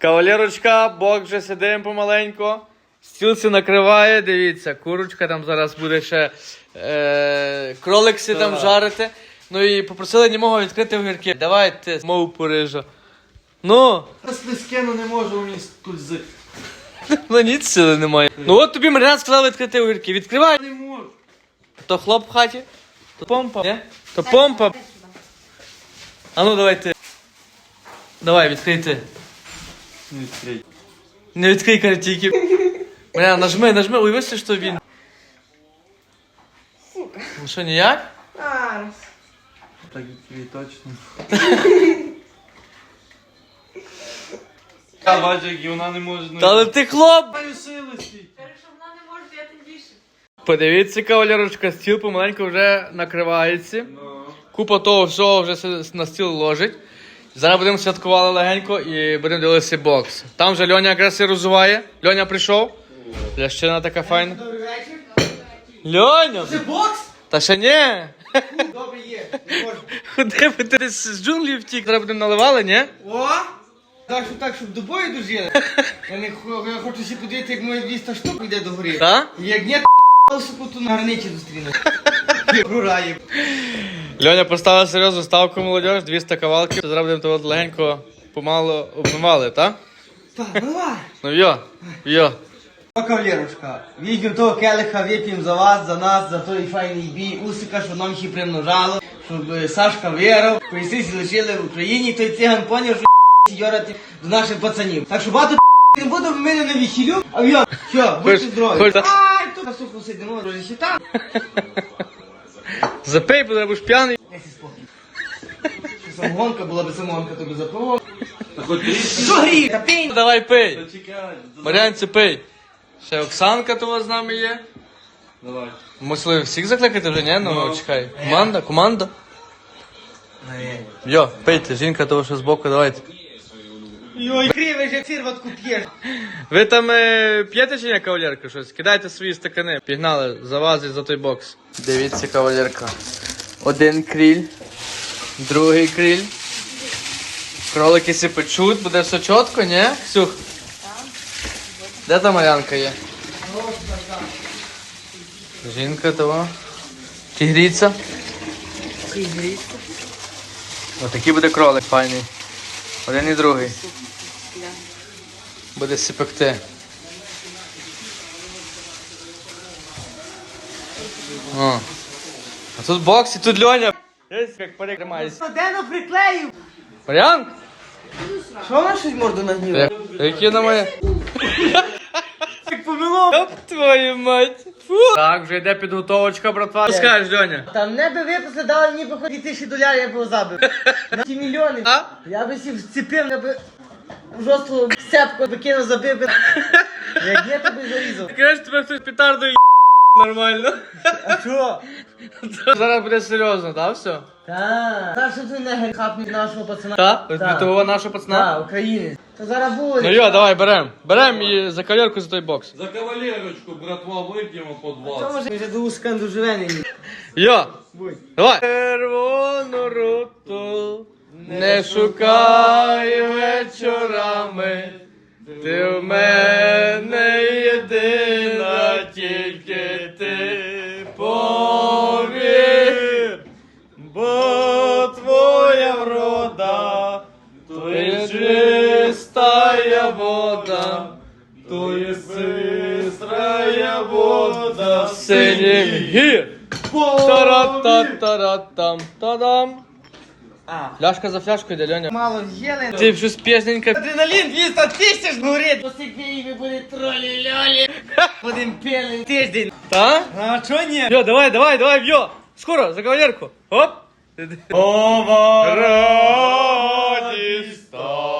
Кавалерочка, бок вже сидимо помаленько. Стілці накриває, дивіться, курочка там зараз буде ще е, кроликси там жарити. Ну і попросили німого відкрити огірки. Давайте, мову Парижа. Ну, скину не можу мені скользити. ну ніц сили немає. Ну от тобі Маріан сказав відкрити огірки. Відкривай. Не можу. То хлоп в хаті, то помпа. Не? То помпа. А ну давай ти. Давай, відкрий ти. Не відкрий. Не відкрий каже. Бля, нажми, нажми, уяви, що він. Ну що, ніяк? Зараз. Так відкрий точно. Я бачу, як і вона не може Та але ти хлоп! Маю сили. Якщо вона не може, я тим більше. Подивіться, кавалерочка, стіл помаленьку вже накривається. Ну. Купа того всього вже на стіл ложить. Зараз будемо святкувати легенько і будемо дивитися бокс. Там вже Льоня якраз і розуває. Льоня прийшов. Лящина така файна. Добрий вечір. Льоня! Це бокс? Та ще ні! Добре є. Не можу. Куди би ти з джунглів втік? Зараз будемо наливали, ні? О! Так, щоб так, щоб до бою дожили. Я не хо- я хочу ще подивити, як моє 200 штук йде до гори. Та? Як ні, суку, то на границі зустріну. Рурає. Льоня поставив серйозну ставку молодіж, 200 кавалків. Зараз будемо того легенько помало обмивали, так? Так, давай. Ну йо, йо. О, кавалерушка, візьмемо того келиха, вип'ємо за вас, за нас, за той файний бій, усика, що нам ще примножало, щоб е, Сашка виграв, поясниці лишили в Україні, той циган поняв, що йорати до наших пацанів. Так що багато не буду в мене на весілю, а я, що, будьте здорові. Ай, тут на суху сидимо, друзі, там. Запей, бо будеш п'яний. Десь спокій. Що Самогонка була би самогонка, тобі запивав. Та хоч. Що гріє, та пінь. Давай пий. Чекай. Марянці пий. Ще Оксанка того з нами є. Давай. Мусили всіх закликати вже, ні? Ну, ну чекай. Команда, команда. Йо, пийте, жінка того, що збоку, давайте. Йой, кривий же цирватку п'єш. Ви там е, п'єте чи ні, кавалерка, щось? Кидайте свої стакани. Пігнали за вас і за той бокс. Дивіться, кавалерка. Один кріль, другий кріль. Кролики си печуть, буде все чітко, ні? Ксюх? Де та Марянка є? Жінка того. Тігріця. Отакий буде кролик файний. Один і другий. Буде сипекти. О. А тут бокс і тут Льоня. Десь як. Приклеїв. Маріан? Що вона щось морду нагніла? Які на моє? Як помило. Оп, твою мать. Фу. Так, вже йде підготовочка, братва. Що скажеш, Льоня? Там не би виписли, дали мені поході тисячі долярів, я б його забив. На ті мільйони. А? Я би сів вцепив, я би жорстко сцепку бикину забив би. Як ні, то зарізав. Кажеш, тебе хтось петардою нормально. А що? Зараз буде серйозно, так, все? Та, та що ти не хапнуть нашого пацана? Так? Від того нашого пацана? Так, українець. То зараз буде. Ну йо, давай, берем. Берем і за кавалерку за той бокс. За кавалерочку, братва, вип'ємо по Що 20. може, ми вже до усканду живе Йо, Будь. давай. Червону руту не шукай вечорами. Ти в мене єдина, тільки ти повір, бо твоя врода, то є чистая вода, то є сестрая вода синіх гір. Тара-та-тара-там, та-дам. А. Фляшка за фляшкою йде, Льоня. Мало з'їли. Ти щось пізненько. Адреналін 200 тисяч горить. Посипі ви були тролі льолі. Будем пили тиждень. Та? А чо ні? Йо, давай, давай, давай, йо! Скоро, за кавалерку. Оп! О, вороді стала,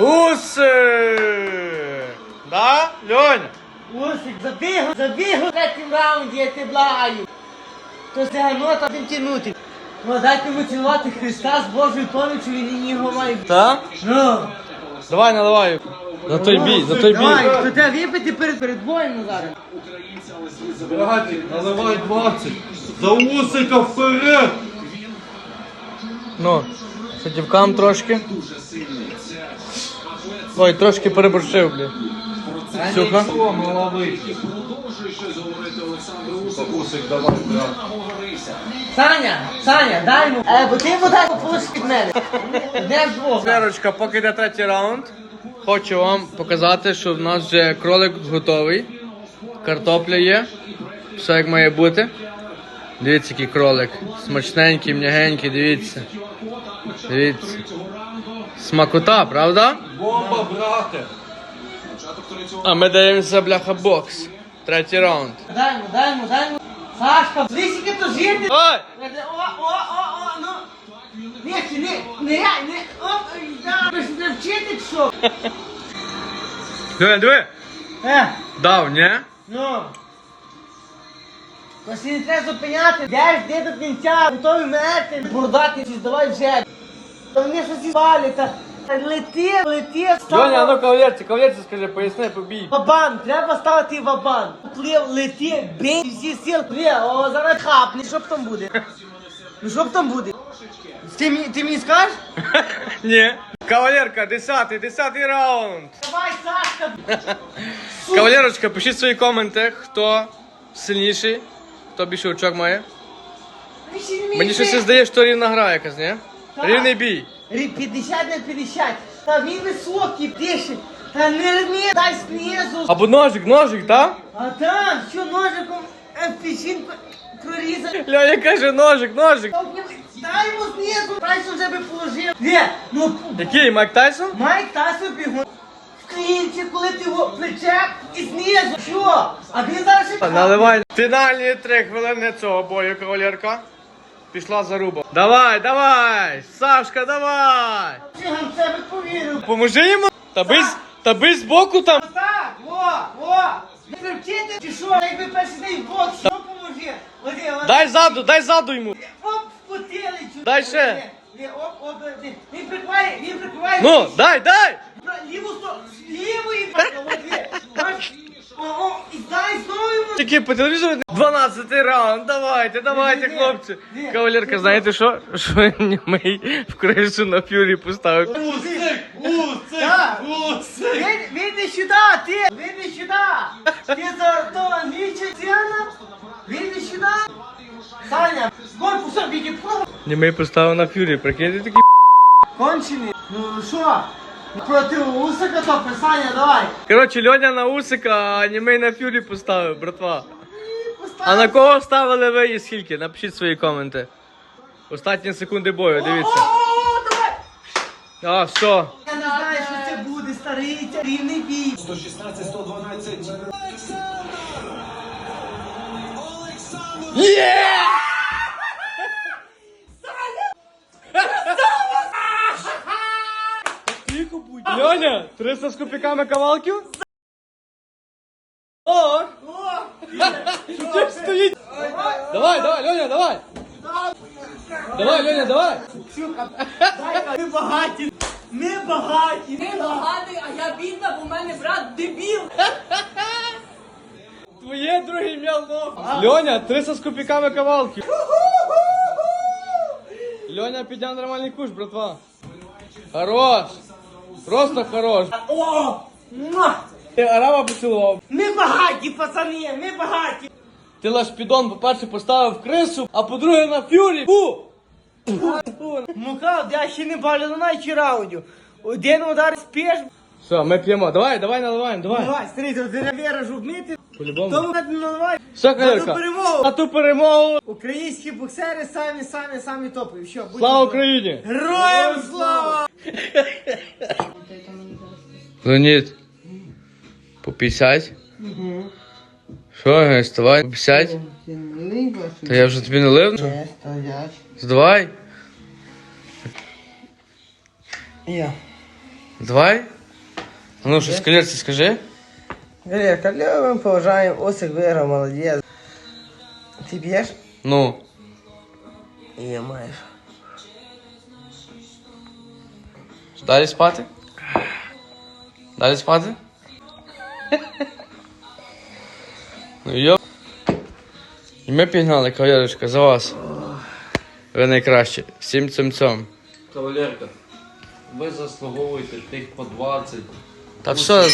Уси! Да, Льоня? Усик, забігав, забігав в третім раунді, я тебе благаю. То це ганота тим тянути. Ну, дайте йому цілувати Христа з Божою помічю, він і його має. Так? Ну, Давай, наливай. За той бій, за той бій. Давай, то треба випити перед, перед боєм Назаре. Братик, наливай 20. За усика вперед! Ну, садівкам трошки. Ой, трошки переборщив, блін. Сюха. Давай, брат. Саня, Саня, дай йому. Е, бо ти йому дай від мене. Не вдвох. Лерочка, поки йде третій раунд, хочу вам показати, що в нас вже кролик готовий. Картопля є. Все як має бути. Дивіться, який кролик. Смачненький, м'ягенький, дивіться. Дивіться. Смакота, правда? Бомба, брате! А ми даємося бляха бокс. Третій раунд. Дай йому, дай йому, дай йому. Сашка, лисики то жити. Ой! О, о, о, о, ну. Не, не, не, не, оп, да, ви ж не вчити, що? Диви, диви! Е, Дав, ні? ну. То не треба зупиняти. Де ж, де до кінця, готові мерти, чи давай вже. Та вони щось і валять, та лети, лети, Льоня, а ну кавалерці, кавалерці скажи, поясни, побій. Вабан, треба ставити вабан. Плив, лети, бей, всі сіл, плив, о, зараз хапне, що б там буде? Ну що б там буде? Ти, мені- ти мені скажеш? Ні. Кавалерка, десятий, десятий раунд. Давай, Сашка! Кавалерочка, пишіть свої коменти, хто сильніший, хто більше очок має. Мені щось здає, що рівна гра якась, ні? Так. Рівний бій. Рі- 50 на 50. Та він високий, пише. Та не рві, дай знизу. Або ножик, ножик, так? А там, що ножиком е, печінку прорізати. Льоня каже, ножик, ножик. Дай йому знизу. Тайсон вже би положив. Ні, ну Який, Майк Тайсон? Майк Тайсон бігун. Клінці, коли ти його плече і знизу. Що? А він зараз ще... Наливай. Фінальні три хвилини цього бою, кавалерка. Пішла заруба. Давай, давай! Сашка, давай! Циган себе повірив. Поможи йому. Та бись, та бись збоку там. Так, во, во. Не вчити, чи що? Якби перший день в бокс, що поможе? Дай ззаду, дай ззаду йому. Оп, в потилицю. Дай ще. Він прикриває, він прикриває. Ну, дай, дай! Ліву сторону, лівої. Бач, О, о, і дай знову йому. Тільки по телевізору 12 раунд, давайте, давайте, Ні, ні, хлопці. ні. Кавалерка, знаєте що? Що німий в кришу на фюрі поставив. Усик! Усик! Усик! Він, він не сюди, ти, він не сюди. Ти за то англійча ціна, він не сюди. Таня, корпусом відіпхнула. Німей поставив на фюрі, прикинь, ти такий Кончені. Ну що? Проти усика то писання, давай. Коротше, Льоня на усика, а німей на фюрі поставив, братва. А на кого ставили ви і скільки? Напишіть свої коменти. Останні секунди бою, дивіться. О, давай! А, все. Я не знаю, що це буде, старий, рівний бій. 116, 112. Леня, 300 с купиками ковалки? О! Чим стоїть? Давай, давай, Леня, давай! Давай, Леня, давай! Ми багаті! Ми багаті! Ми багаті, а я бідна, бо в мене брат дебіл! Твоє друге ім'я Лох. Льоня, 300 з копійками кавалків. Льоня підняв нормальний куш, братва. Хорош. Просто хорош. О! Муа! Ти араба поцілував. Ми багаті, пацани! Ми багаті! Ти лаш підон, по-перше, поставив крису, а по-друге на фюрі. Фу! Мука, я ще не бачив навіть раудів. Один удар спеш. Все, ми п'ємо. Давай, давай наливаємо, давай. Давай, старий, то ти віриш вмити. По-любому. Тому не наливай. Все, На ту Калерка. перемогу. На ту перемогу. Українські боксери самі, самі, самі топові. Що, будь Слава. Україні! Героям слава! Леонід, по 50? Що, вставай, по 50? Та я вже тобі не лив? Здавай. Я. Давай. А ну, що, скалерці скажи. Галерка, любим, поважаємо, Осик виграв, молодець. Ти б'єш? Ну. Я маєш. Далі спати? Далі спати? Ну йо. І ми пігнали, кавалерочка, за вас. Ви найкраще. Всім цим цьому. Кавалерка, ви заслуговуєте тих по 20. Та все.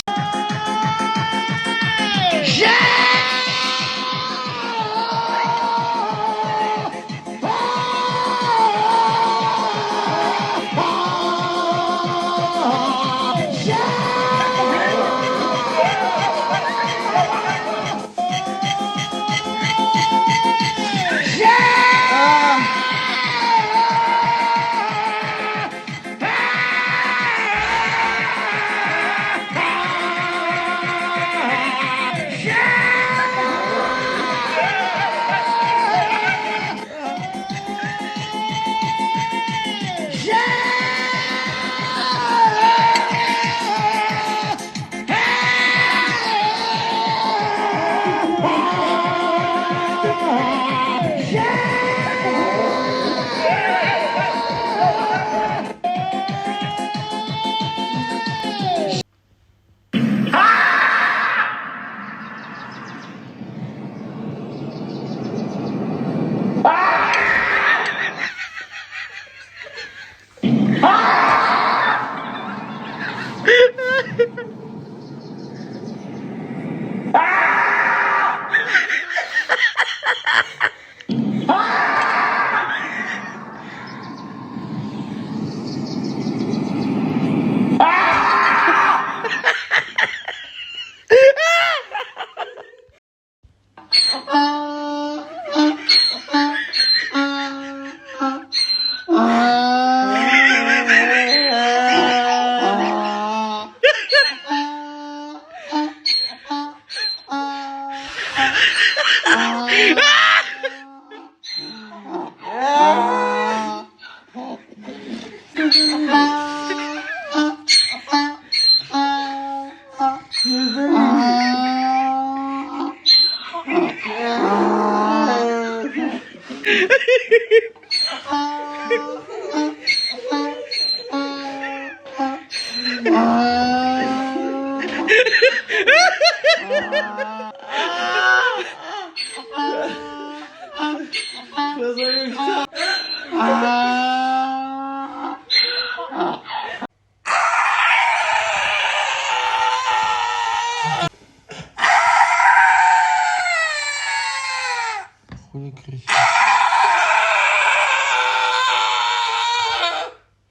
Хули кричи.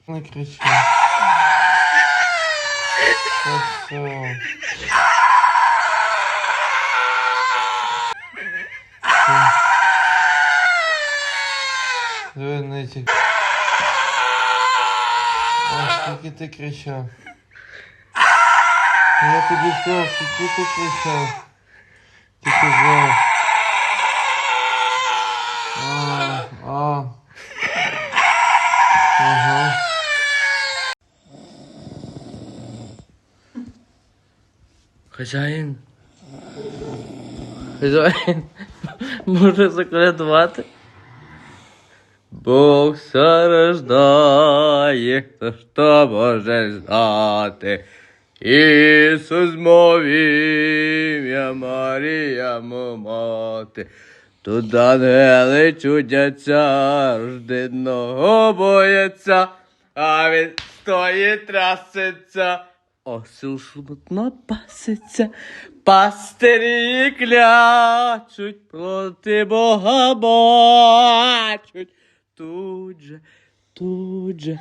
Не кричи. Та все. Диви на ці. А скільки ти кричав? Я тобі сказав, скільки ти кричав. Ти казав. А, а. Ага. Хазяїн. Хазяїн. Може заколядувати? Бог рождає, хто що може знати. Ісус мовив, я Марія мати. Тут ангели чудяться, рожденного бояться, а він стоїть траситься. Осел шумно паситься, пастирі клячуть, проти Бога бачуть. Тут же, тут же,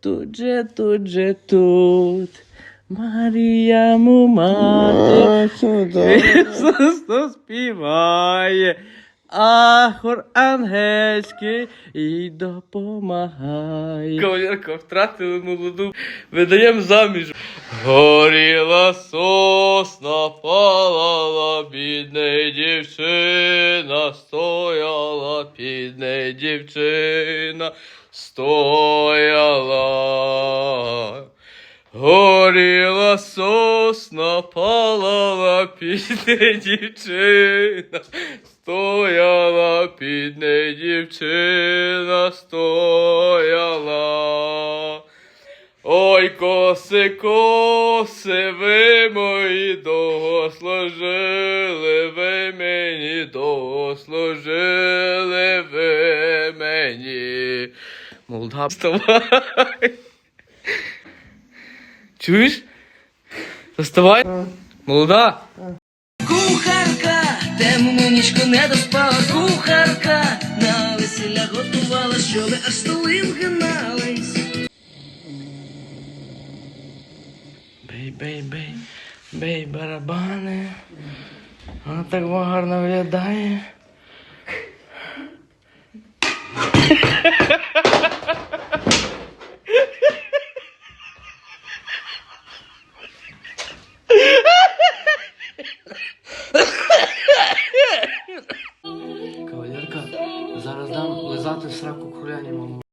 тут же, тут же, тут. Марія му мати, Ісус то співає, а хор ангельський і допомагає. Кавалерка втратили молоду, видаємо заміж. Горіла сосна, палала, бідна дівчина, стояла, бідна дівчина, стояла. Горіла сосна, палала підне дівчина, стояла підне дівчина, стояла. Ой, коси, коси, ви мої довго служили, ви мені довго служили, ви мені. Молда, вставай. Чуєш? Заставай. Е. Молода. Е. Кухарка, темну нічку не доспала. Кухарка на весілля готувала, щоби аж столи! гнались. Бей, бей, бей, бей, барабани. Вона так гарно виглядає. ずスラッククリアにも